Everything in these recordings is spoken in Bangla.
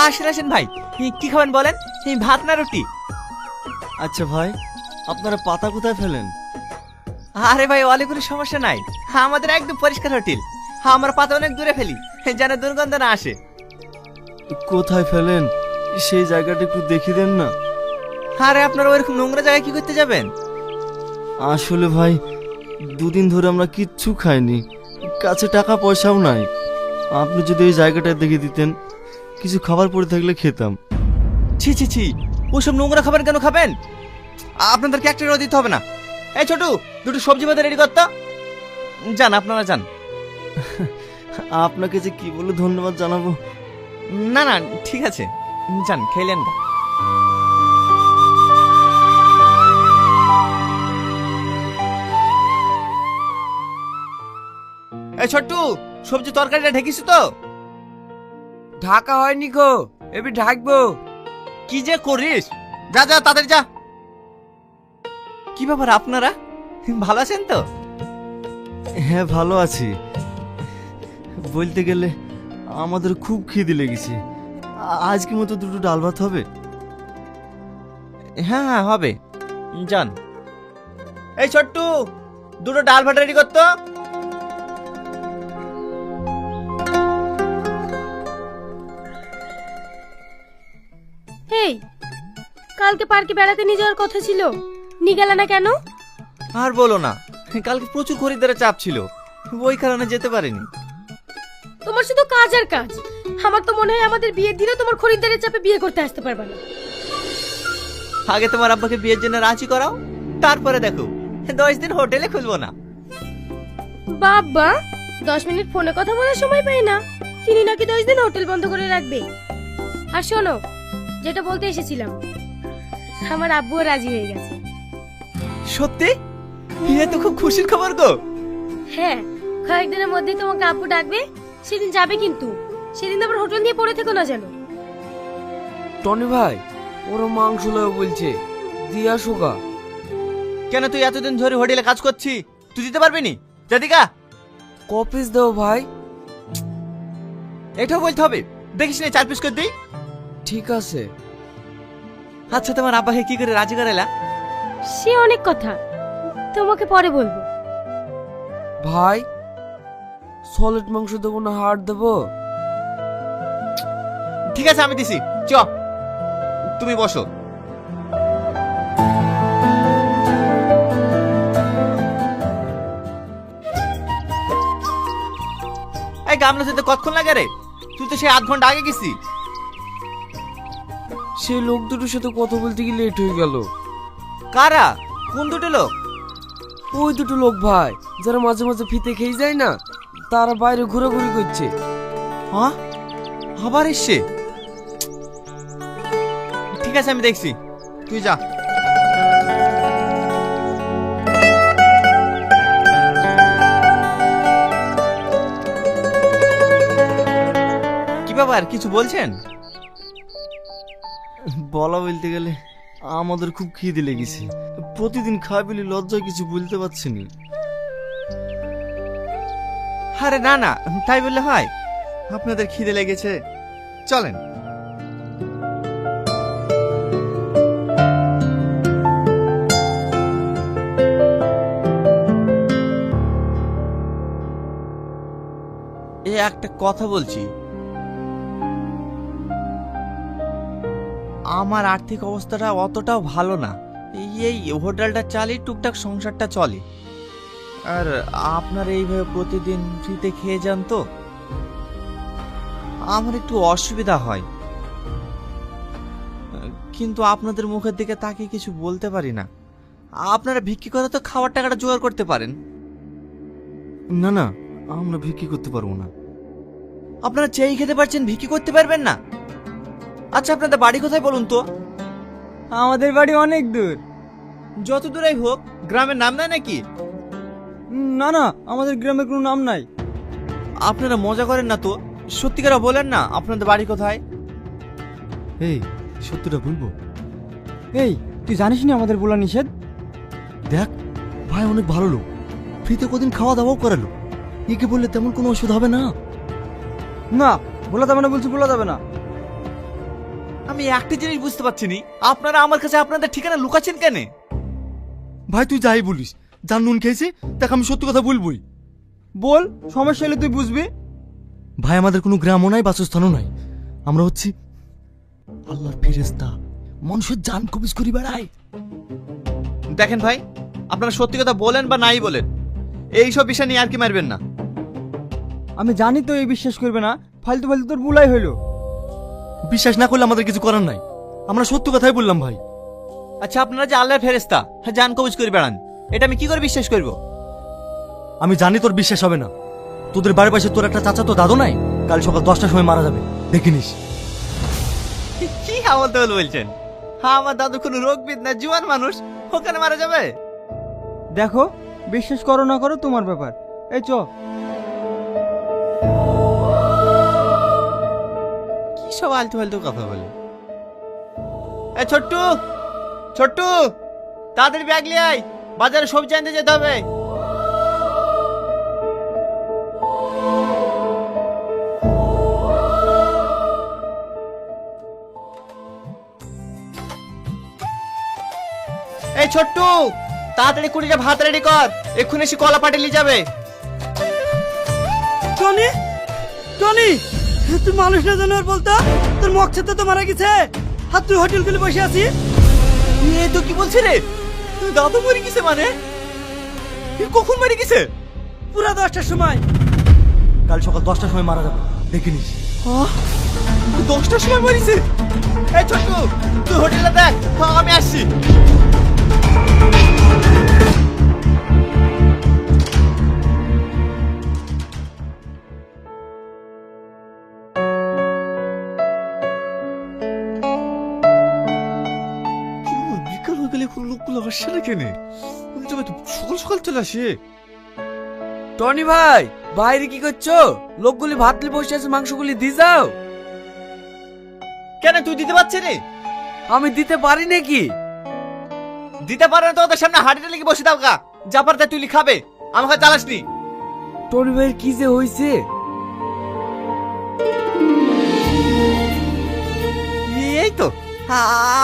আসেন আসেন ভাই। কি খাবেন বলেন? ভাত না রুটি? আচ্ছা ভাই আপনারা পাতা কোথায় ফেলেন? আরে ভাই অলে কোনো সমস্যা নাই। আমাদের একদম পরিষ্কার হোটেল। হ্যাঁ আমরা পাতা অনেক দূরে ফেলি যেন দুর্গন্ধ না আসে। কোথায় ফেলেন? সেই জায়গাটা একটু দেখিয়ে দেন না। আরে আপনারা ওইরকম নোংরা জায়গায় কি করতে যাবেন? আসলে ভাই দুদিন ধরে আমরা কিচ্ছু খাইনি। কাছে টাকা পয়সাও নাই। আপনি যদি এই জায়গাটা দেখিয়ে দিতেন। কিছু খাবার পড়ে থাকলে খেতাম। ছি ছি ছি ওসব নোংরা খাবার কেন খাবেন? আপনাদেরকে একটা টাকাও দিতে হবে না। এই ছোটু দুটো সবজি বাদে রেডি করতো যান আপনারা যান। আপনাকে যে কি বলে ধন্যবাদ জানাব? না না ঠিক আছে। যান খেলেন না এই ছোট্টু সবজি তরকারিটা ঢেকিস তো? ঢাকা হয়নি গো এবি ঢাকবো। কি যে করিস? যা যা তাদের যা। কি ব্যাপার আপনারা? ভালো আছেন তো? হ্যাঁ ভালো আছি। বলতে গেলে আমাদের খুব খিদে লেগেছে। আজকে মতো দুটো ডাল ভাত হবে? হ্যাঁ হ্যাঁ হবে। যান। এই ছোট্টু দুটো ডাল ভাত রেডি করতো কালকে পার্কে বেড়াতে নিয়ে যাওয়ার কথা ছিল। নিয়ে গেলে না কেন? আর বলো না কালকে প্রচুর খরিদ্দারের চাপ ছিল ওই কারণে যেতে পারিনি। তোমার শুধু কাজ আর কাজ। আমার তো মনে হয় আমাদের বিয়ের দিনে তোমার খরিদ্দারের চাপে বিয়ে করতে আসতে পারবে না। আগে তোমার আব্বাকে বিয়ের জন্য রাজি করাও তারপরে দেখো দশ দিন হোটেলে খুলবো না। বাবা দশ মিনিট ফোনে কথা বলার সময় পাই না। তিনি নাকি দশ দিন হোটেল বন্ধ করে রাখবে। আর শোনো যেটা বলতে এসেছিলাম আমার আব্বুও রাজি হয়ে গেছে। সত্যি? বিয়ে তো খুব খুশির খবর গো। হ্যাঁ কয়েকদিনের মধ্যেই তোমাকে আব্বু ডাকবে সেদিন যাবে কিন্তু। সেদিন আবার হোটেল নিয়ে পড়ে থেকো না যেন। টনি ভাই ওরা মাংস লয় বলছে। দিয়া সুগা কেন তুই এতদিন ধরে হোটেলে কাজ করছি? তুই দিতে পারবি নি? জাদিকা কপিস দাও ভাই। এটাও বলতে হবে। দেখিস না চার পিস করে দিই। ঠিক আছে। আচ্ছা তোমার আব্বাকে কি করে রাজি করালা সে অনেক কথা। তোমাকে পরে বলব। ভাই সলিড মাংস দেবো না হাড় দেবো? ঠিক আছে আমি দিছি। চ তুমি বসো। এই গামলা যেতে কতক্ষণ লাগে রে? তুই তো সেই আধ ঘণ্টা আগে গেছি। সেই লোক দুটোর সাথে কথা বলতে গিয়ে লেট হয়ে গেল। কারা? কোন দুটো লোক? ওই দুটো লোক ভাই যারা মাঝে মাঝে ফিতে খেয়ে যায় না তারা বাইরে ঘোরাঘুরি করছে। হ্যাঁ? আবার এসছে? ঠিক আছে আমি দেখছি। তুই যা। কি ব্যাপার কিছু বলছেন? বলা বলতে গেলে আমাদের খুব খিদে লেগেছে। প্রতিদিন খাই বলে লজ্জায় কিছু বলতে পারছি না। আরে না না তাই বললে হয়। আপনাদের খিদে লেগেছে। চলেন। এ একটা কথা বলছি। আমার আর্থিক অবস্থাটা অতটাও ভালো না। এই হোটেলটা চালিয়ে টুকটাক সংসারটা চলে। আর আপনার এইভাবে প্রতিদিন ফ্রিতে খেয়ে যান তো। আমার একটু অসুবিধা হয়। কিন্তু আপনাদের মুখের দিকে তাকিয়ে কিছু বলতে পারি না। আপনারা ভিক্ষি করে তো খাওয়ার টাকাটা জোগাড় করতে পারেন। না না আমরা ভিক্ষি করতে পারব না। আপনারা চেয়ে খেতে পারছেন ভিক্ষি করতে পারবেন না। আচ্ছা আপনাদের বাড়ি কোথায় বলুন তো? আমাদের বাড়ি অনেক দূর। যত দূরেই হোক গ্রামের নাম নাই নাকি? না না আমাদের গ্রামে কোনো নাম নাই। আপনারা মজা করেন না তো? সত্যিকারা বলেন না আপনাদের বাড়ি কোথায়? এই সত্যটা বলব? এই তুই জানিস না আমাদের বলা নিষেধ? দেখ ভাই অনেক ভালো লোক। ফ্রিতে কদিন খাওয়া দাওয়াও করালো। একে বললে তেমন কোনো ওষুধ হবে না? না বলা যাবে না বলছি বলা যাবে না। আমি একটা জিনিস বুঝতে পারছি নি। আপনারা আমার কাছে আপনাদের ঠিকানা লুকাচ্ছেন কেন? ভাই তুই যাই বলিস। যার নুন খেয়েছি তাকে আমি সত্যি কথা বলবই। বল সমস্যা হলে তুই বুঝবি। ভাই আমাদের কোনো গ্রামও নাই বাসস্থানও নাই। আমরা হচ্ছি আল্লাহর ফেরেস্তা মানুষের জান কবিজ করি বেড়াই। দেখেন ভাই আপনারা সত্যি কথা বলেন বা নাই বলেন এই সব বিষয় নিয়ে আর কি মারবেন না। আমি জানি তো এই বিশ্বাস করবে না। ফালতু ফালতু তোর বুলাই হইল। বিশ্বাস না করলে আমাদের কিছু করার নাই। আমরা সত্য কথাই বললাম ভাই। আচ্ছা আপনারা যে আল্লাহর ফেরেস্তা হ্যাঁ জান কবজ করে বেড়ান। এটা আমি কি করে বিশ্বাস করব? আমি জানি তোর বিশ্বাস হবে না। তোদের বাড়ির পাশে তোর একটা চাচা তো দাদু নাই? কাল সকাল দশটার সময় মারা যাবে। দেখিনিস কি হাওয়াল তাহল বলছেন? হ্যাঁ আমার দাদু কোনো রোগবিদ না জুয়ান মানুষ। ওখানে মারা যাবে? দেখো বিশ্বাস করো না করো তোমার ব্যাপার। এই চ সব আলতু ফালতু কথা বলে। এ ছোট্টু ছোট্টু তাদের ব্যাগ লিয়ে আয়, বাজারে সবজি আনতে যেতে হবে। এই ছোট্টু, তাড়াতাড়ি কুড়িটা ভাত রেডি কর, এক্ষুনি এসে কলা পাটিয়ে নিয়ে যাবে। টনি টনি তুই মানুষ না জানোয়ার বলতা? তোর মকছেদটা তো মারা গেছে। আর তুই হোটেল খুলে বসে আছিস? এ তো কি বলছে রে দাদু মরে গেছে মানে? এ কখন মরে গেছে? পুরা দশটার সময়। কাল সকাল দশটার সময় মারা যাবে। দেখিনিস আহ, দশটার সময় মরেছে এই ছোট্ট তুই হোটেলে দেখ আমি আসছি। কোনো লোকগুলো আসছে না কেনে সকাল সকাল চলে আসে। টনি ভাই বাইরে কি করছ? লোকগুলি ভাতলি বসে আছে মাংসগুলি দিয়ে যাও। কেন তুই দিতে পারছিস রে আমি দিতে পারি নাকি? দিতে পারে না তো ওদের সামনে হাড়িটা লেগে বসে দাও গা। যা পারতে তুই খাবে আমাকে জ্বালাসনি টনি ভাইয়ের কি যে হয়েছে এই তো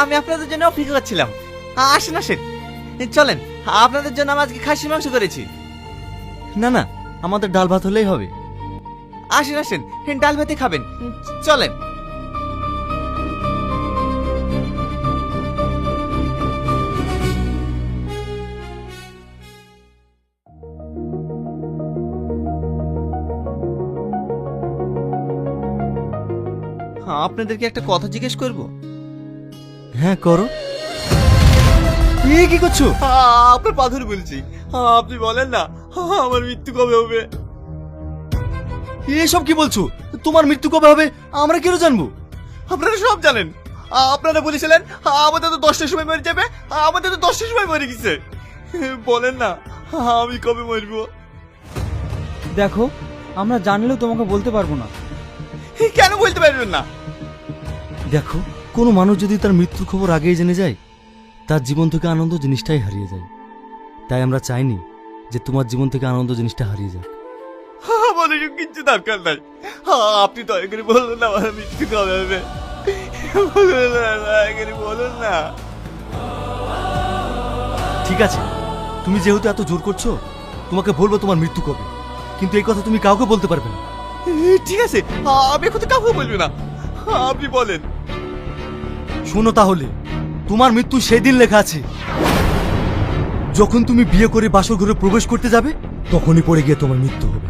আমি আপনাদের জন্য অপেক্ষা করছিলাম। আ- আসেন আসেন। চলেন আপনাদের জন্য আমি আজকে খাসির মাংস করেছি। না না আমাদের ডাল ভাত হলেই হবে। আসেন আসেন ডাল ভাতে খাবেন। চলেন। আপনাদেরকে একটা কথা জিজ্ঞেস করব। হ্যাঁ করো। এ কি করছ? আপনার পাথর বলছি। আপনি বলেন না আমার মৃত্যু কবে হবে? এসব কি বলছো? তোমার মৃত্যু কবে হবে? আমরা কেন জানব? আপনারা সব জানেন। আপনারা বলেছিলেন আমাদের তো দশটার সময় মরে যাবে আমাদের তো দশটার সময় মরে গেছে। বলেন না আমি কবে মরবো? দেখো আমরা জানলেও তোমাকে বলতে পারব না। কেন বলতে পারবেন না? দেখো কোনো মানুষ যদি তার মৃত্যুর খবর আগেই জেনে যায় তার জীবন থেকে আনন্দ জিনিসটাই হারিয়ে যায়। তাই আমরা চাইনি যে তোমার জীবন থেকে আনন্দ জিনিসটা হারিয়ে যাক। আমার এসব কিচ্ছু দরকার নাই। আপনি দয়া করে বলুন না আমার মৃত্যু কবে হবে? বলুন না দয়া করে বলুন না। ঠিক আছে তুমি যেহেতু এত জোর করছ তোমাকে বলব তোমার মৃত্যু কবে। কিন্তু এই কথা তুমি কাউকে বলতে পারবে না। ঠিক আছে আমি এখন কাউকে বলব না। আপনি বলেন। শোনো তাহলে তোমার মৃত্যু সেই দিন লেখা আছে। যখন তুমি বিয়ে করে বাসর ঘরে প্রবেশ করতে যাবে তখনই পড়ে গিয়ে তোমার মৃত্যু হবে।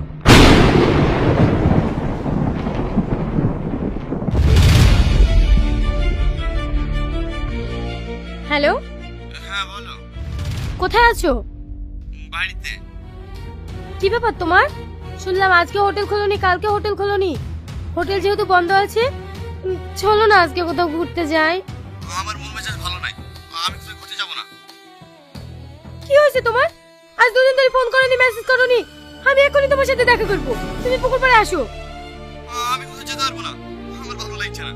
হ্যালো? হ্যাঁ বলো। কোথায় আছো? বাড়িতে। কি ব্যাপার তোমার? শুনলাম আজকে হোটেল খোলনি কালকে হোটেল খোলনি। হোটেল যেহেতু বন্ধ আছে উম, চলো না আজকে কোথাও ঘুরতে যাই। আমার হয়েছে তোমার? আজ দুদিন ধরে ফোন করনি মেসেজ করনি। আমি এখনই তোমার সাথে দেখা করব। তুমি পুকুর পাড়ে আসো। আমি কোথাও যেতে পারব না। আমার ভালো লাগছে না।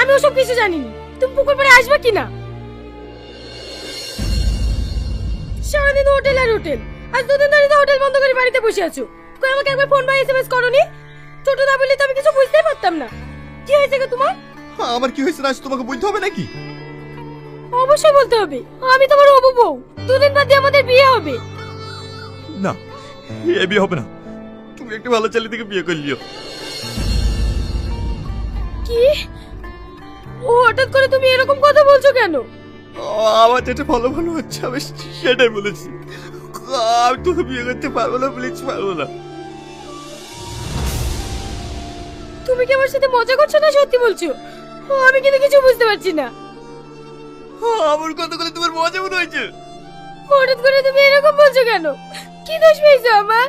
আমি ওসব কিছু জানি না তুমি পুকুর পাড়ে আসবে কি না সারাদিন হোটেল আর হোটেল আজ দুদিন ধরে তো হোটেল বন্ধ করে বাড়িতে বসে আছো। কই আমাকে একবার ফোন বা এসএমএস করনি? ছোট না বললে তো আমি কিছু বুঝতেই পারতাম না। কি হয়েছে গো তোমার? আমার কি হয়েছে না আজ তোমাকে বুঝতে হবে নাকি? অবশ্যই বলতে হবে। আমি তোমার হবু বউ। দুদিন আমাদের বিয়ে হবে। না এ বিয়ে হবে না। তুমি একটা ভালো ছেলে থেকে বিয়ে করলিও। কি? ও হঠাৎ করে তুমি এরকম কথা বলছো কেন? আমার যেটা ভালো ভালো হচ্ছে আমি সেটাই বলেছি। আমি তোকে বিয়ে করতে পারব না প্লিজ পারব না। তুমি কি আমার সাথে মজা করছ না সত্যি বলছো? আমি কিন্তু কিছু বুঝতে পারছি না। আমার কথাগুলো তোমার মজা মনে হয়েছে। হঠাৎ করে তুমি এরকম বলছো কেন? কি দোষ পেয়েছ আমার?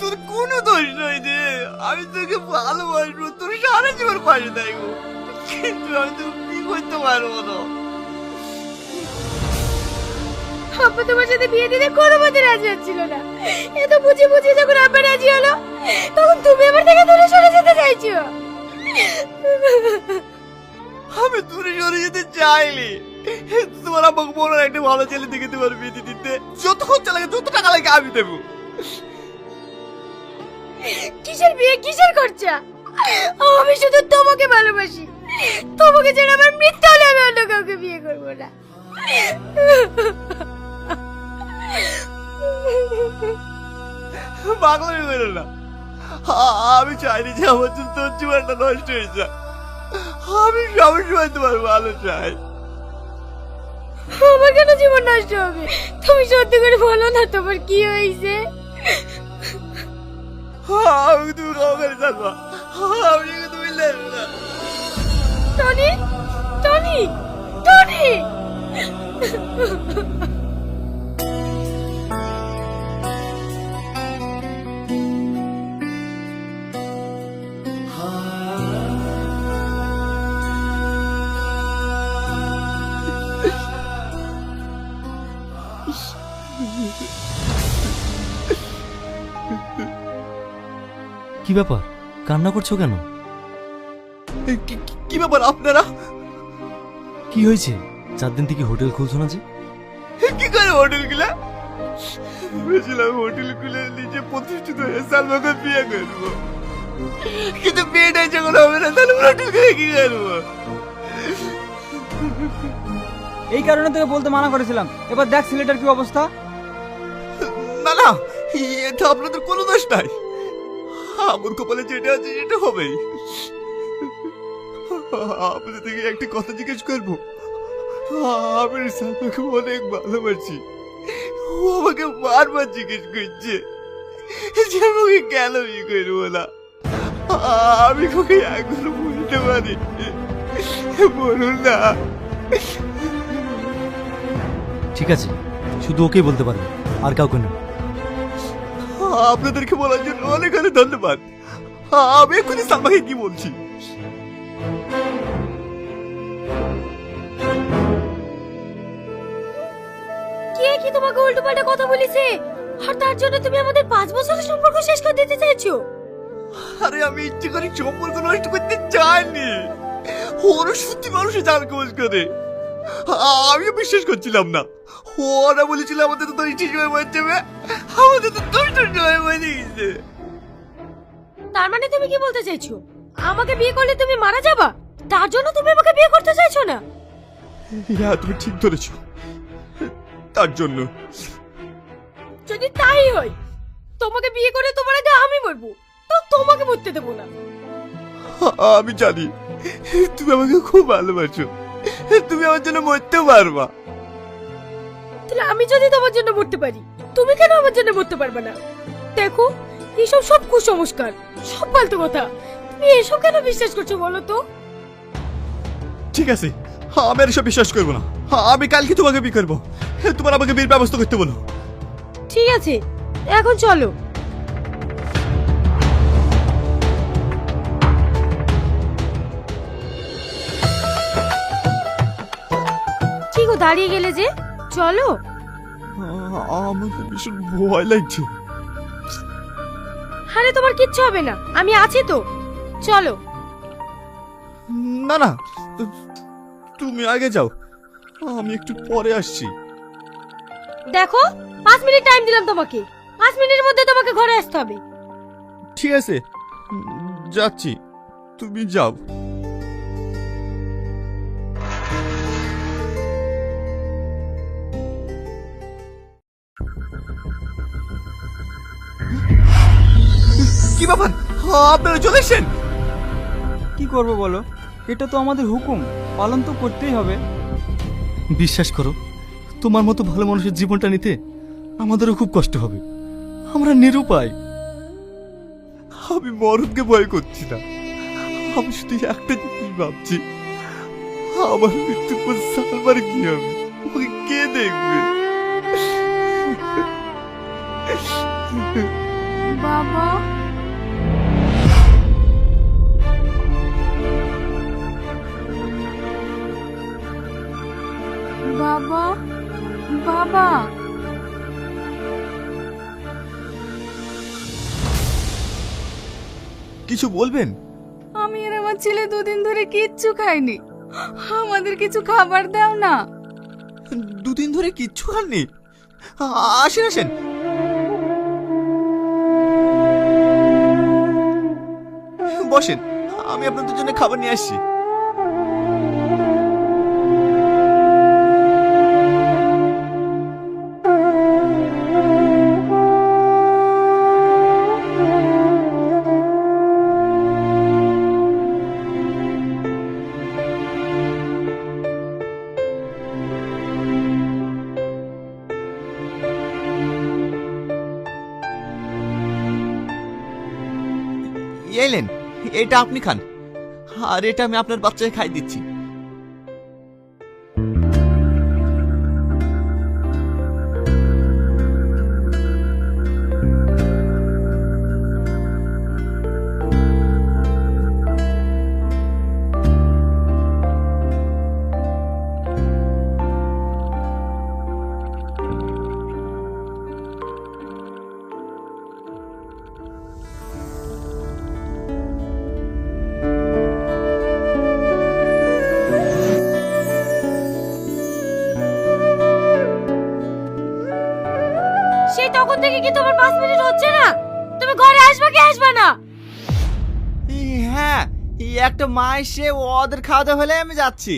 তোর কোনো দোষ নয় রে আমি তোকে ভালোবাসবো তোর সারা জীবন পাশে থাকব। কিন্তু আমি তোকে কি করতে পারব না আব্বা তোমার সাথে বিয়ে দিতে কোনো মতে রাজি হচ্ছিল না। এত বুঝে বুঝে যখন আব্বা রাজি হলো তখন তুমি আমার থেকে দূরে সরে যেতে চাইছো। আমি দূরে সরে যেতে চাইনি। তোমার আমাকে বলো একটা ভালো ছেলে দেখে তোমার বিয়ে দিতে। যত খরচা লাগে যত টাকা লাগে আমি দেবো। কিসের বিয়ে? কিসের খরচা? আমি শুধু তোমাকে ভালোবাসি। তোমাকে ছাড়া আমার মৃত্যু হলে আমি অন্য কাউকে বিয়ে করব না। পাগলামি করো না। আমি চাইনি যে আমার জন্য তোর জীবনটা নষ্ট হয়ে যায় আমি সবসময় তোমার ভালো চাই। আমার কেন জীবন নষ্ট হবে? তুমি সত্যি করে বলো না তোমার কি হয়েছে? আমি তুমি জানবা আমি তুমি না। Tony Tony Tony! ব্যাপার? কান্না করছ কেন? কি- কি- কি ব্যাপার আপনারা? কি হয়েছে? চার দিন থেকে হোটেল খুলছো না যে? কি করে হোটেলগুলা ভেবেছিলাম হোটেল খুলে নিজে প্রতিষ্ঠিত হয়ে সালমাকে বিয়ে করব কিন্তু বিয়েটাই যখন হবে না তাহলে হোটেল করে কি করব? এই কারণে তোকে বলতে মানা করেছিলাম। এবার দেখ ছেলেটার কি অবস্থা। না না এটা আপনাদের কোনো দোষ নাই। আমার কপালে যেটা আছে সেটা হবেই। আপনাদের থেকে একটা কথা জিজ্ঞেস করব। আমি সালমাকে অনেক ভালোবাসি। ও আমাকে বারবার জিজ্ঞেস করছে যে আমাকে কেন বিয়ে করব না। আমি ওকে একবার বলতে পারি। বলুন না। ঠিক আছে, শুধু ওকেই বলতে পারবে, আর কাউকে না আপনাদেরকে বলার জন্য অনেক অনেক ধন্যবাদ। আমি এক্ষুনি সালমাকে কি বলছি। কে কি তোমাকে উল্টো পাল্টা কথা বলেছে? আর তার জন্য তুমি আমাদের পাঁচ বছরের সম্পর্ক শেষ করে দিতে চাইছো? আরে আমি ইচ্ছে করে সম্পর্ক নষ্ট করতে চাইনি। ওরা সত্যি মানুষে জান কোচ করে। আমিও বিশ্বাস করছিলাম না। ওরা বলেছিল আমাদের তো ইচ্ছে সময় মরে যাবে আমাদের তো দুষ্ট সময় মরে গেছে তার মানে তুমি কি বলতে চাইছো? আমাকে বিয়ে করলে তুমি মারা যাবা? তার জন্য তুমি আমাকে বিয়ে করতে চাইছো না? হ্যাঁ তুমি ঠিক ধরেছ। তার জন্য। যদি তাই হয় তোমাকে বিয়ে করে তোমার আগে আমি মরবো। তো তোমাকে মরতে দেবো না। আমি জানি তুমি আমাকে খুব ভালোবাসো। তুমি আমার জন্য মরতে পারবা। তাহলে আমি যদি তোমার জন্য মরতে পারি তুমি কেন আমার জন্য মরতে পারবে না? দেখো এসব সব কুসংস্কার সব ফালতু কথা। তুমি এসব কেন বিশ্বাস করছ বলো তো? ঠিক আছে আমি আর এসব বিশ্বাস করব না। আমি কালকে তোমাকে বিয়ে করব। তোমার আমাকে বিয়ের ব্যবস্থা করতে বলো। ঠিক আছে এখন চলো। দাঁড়িয়ে গেলে যে চলো। আমার ভীষণ ভয় লাগছে। আরে তোমার কিচ্ছু হবে না আমি আছি তো। চলো। না না তুমি আগে যাও। আমি একটু পরে আসছি। দেখো পাঁচ মিনিট টাইম দিলাম তোমাকে। পাঁচ মিনিটের মধ্যে তোমাকে ঘরে আসতে হবে। ঠিক আছে যাচ্ছি। তুমি যাও। কি ব্যাপার? আপনারা চলে এসেছেন? কি করব বলো? এটা তো আমাদের হুকুম পালন তো করতেই হবে। বিশ্বাস করো তোমার মতো ভালো মানুষের জীবনটা নিতে আমাদেরও খুব কষ্ট হবে। আমরা নিরুপায়। আমি মরণকে ভয় করছি না। আমি শুধু একটা জিনিস ভাবছি। আমার মৃত্যুর পর সালবার কি হবে? ওকে কে দেখবে? বাবা বাবা বাবা। কিছু বলবেন? আমি আর আমার ছেলে দুদিন ধরে কিচ্ছু খাইনি। আমাদের কিছু খাবার দাও না। দুদিন ধরে কিচ্ছু খাননি? আ- আসেন আসেন। বসেন আমি আপনাদের জন্য খাবার নিয়ে আসছি। এলেন এটা আপনি খান। আর এটা আমি আপনার বাচ্চাকে খাই দিচ্ছি। তখন থেকে কি তোমার পাঁচ মিনিট হচ্ছে না? তুমি ঘরে আসবা কি আসবা না? হ্যাঁ একটা মা এসে ওদের খাওয়া দাওয়া হলে আমি যাচ্ছি।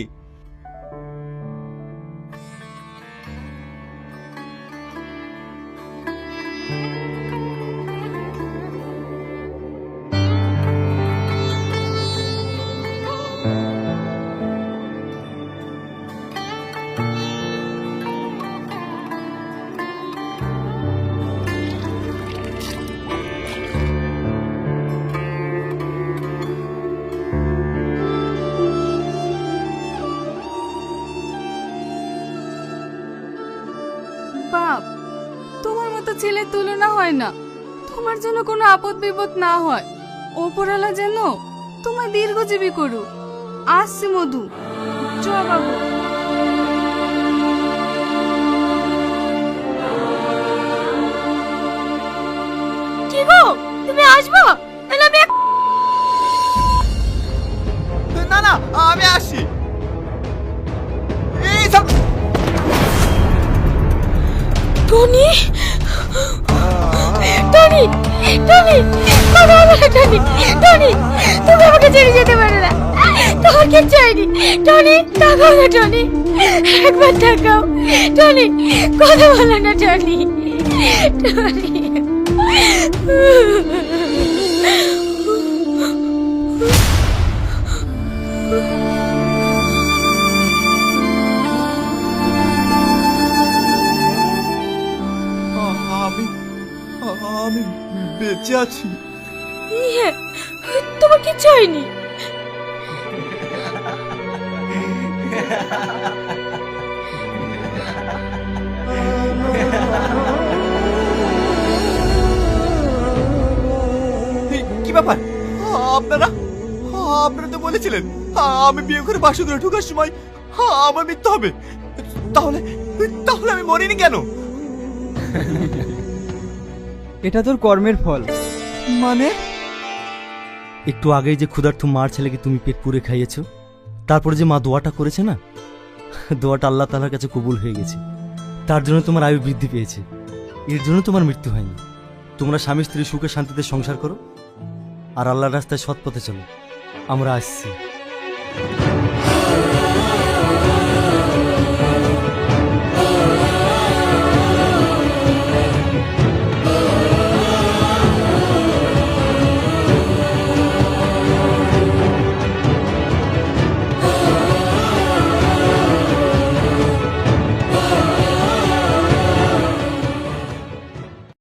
হয় না। তোমার জন্য কোনো আপদ বিপদ না হয়। ওপরালা যেন তোমায় দীর্ঘজীবী করুক। আসছি মধু। চ বাবু। কি গো? তুমি আসবা? তাহলে আমি না না আমি আসি এই সব টনি টনি কথা বলো না টনি টনি, তুমি আমাকে ছেড়ে যেতে পারো না। তোমার কিচ্ছু হয়নি। টনি, তাকাও না, টনি। একবার তাকাও। টনি, কথা বলো না, টনি। টনি। আমি বেঁচে আছি। ইয়ে, তোমার কিচ্ছু হয়নি। কি ব্যাপার? আপনারা আপনারা তো বলেছিলেন আমি বিয়ে করে বাসুদরে ঢোকার সময় আমার মৃত্যু হবে। তাহলে তাহলে আমি মরিনি কেন? এটা তোর কর্মের ফল। মানে? একটু আগেই যে ক্ষুধার্থ মার ছেলেকে তুমি পেট পুরে খাইয়েছো, তারপরে যে মা দোয়াটা করেছে না? দোয়াটা আল্লাহ তালার কাছে কবুল হয়ে গেছে। তার জন্য তোমার আয়ু বৃদ্ধি পেয়েছে। এর জন্য তোমার মৃত্যু হয়নি। তোমরা স্বামী স্ত্রী সুখে শান্তিতে সংসার করো, আর আল্লাহর রাস্তায় সৎ পথে চলো। আমরা আসছি।